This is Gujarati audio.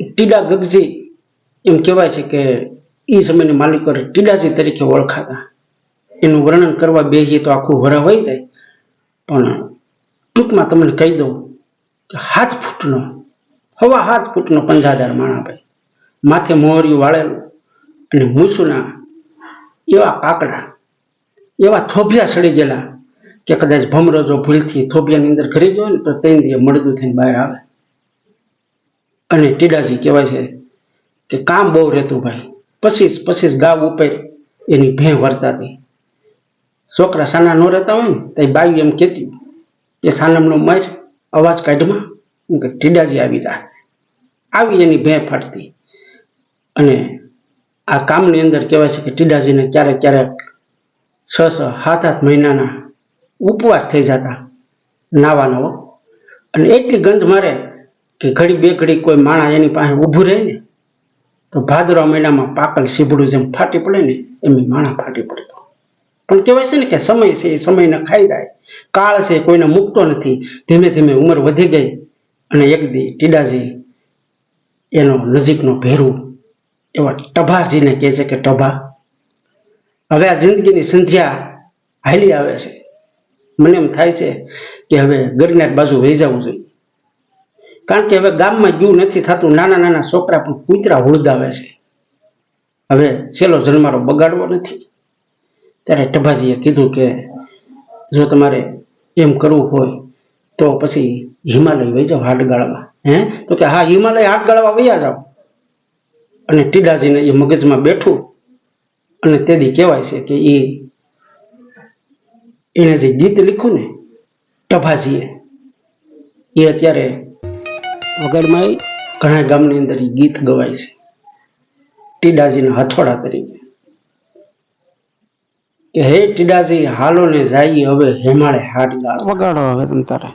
ટીડા ગગજી એમ કહેવાય છે કે એ સમયના માલિકો ટીડાજી તરીકે ઓળખાતા. એનું વર્ણન કરવા બેસીએ તો આખું વરા હોય જાય. પણ ટૂંકમાં તમને કહી દઉં કે હાથ ફૂટનો, હવા હાથ ફૂટનો પંજાદાર માણાભાઈ માથે મોહર્યું વાળેલું અને મૂછના એવા કાકડા એવા થોભિયા સડી ગયેલા કે કદાચ ભમરો જો ભૂલથી થોભિયાની અંદર ઘરી ગયો ને તો ત્રણ દિવસ મળદું થઈને બહાર આવે. અને ટીડાજી કહેવાય છે કે કામ બહુ રહેતું ભાઈ. પચીસ પચીસ ગાવ ઉપર એની ભેં વર્તાતી. છોકરા સાના ન રહેતા હોય ને તો બાઈ એમ કહેતી કે સાનમનો મર, અવાજ કાઢમાં. કે ટીડાજી આવી જાય આવી એની ભેં ફાટતી. અને આ કામની અંદર કહેવાય છે કે ટીડાજીને ક્યારેક ક્યારેક છ છ, સાત, આઠ મહિનાના ઉપવાસ થઈ જતા, નાવાનો. અને એટલી ગંધ મારે કે ઘડી બે ઘડી કોઈ માણસ એની પાસે ઊભું રહે ને, તો ભાદરવા મહિનામાં પાકલ સીબડું જેમ ફાટી પડે ને, એમ માણા ફાટી પડતો પણ કહેવાય છે ને કે સમય છે, એ સમયને ખાઈ જાય કાળ છે કોઈને મૂકતો નથી. ધીમે ધીમે ઉંમર વધી ગઈ અને એક દી ટીડાજી એનો નજીકનો ભેરું, એવા ટભાજીને કહે છે કે ટભા, હવે આ જિંદગીની સંધ્યા હાલી આવે છે. મને એમ થાય છે કે હવે ગરનાર બાજુ વહી જવું જોઈએ. કારણ કે હવે ગામમાં ગયું નથી થતું, નાના નાના છોકરા પણ કૂતરા હુળદાવે છે. હવે છેલ્લો જન્મારો બગાડવો નથી. ત્યારે ટભાજીએ કીધું કે જો તમારે એમ કરવું હોય તો પછી હિમાલય વહી જાઓ હાડગાળમાં હે? તો કે હા, હિમાલય હાડગાળવા વયા જાઓ. અને ટીડાજીને એ મગજમાં બેઠું. અને તેથી કહેવાય છે કે એ એણે જે ગીત લખ્યું ને ટભાજીએ, એ અત્યારે વગરમાં ઘણા ગામની અંદર ગીત ગવાય છે. ટીડાજીના હથોડા તરીકે. કે હે ટીડાજી, હાલો ને જાય હવે હેમાળે હાડ ગાળ વગાડો હવે તમ તારે.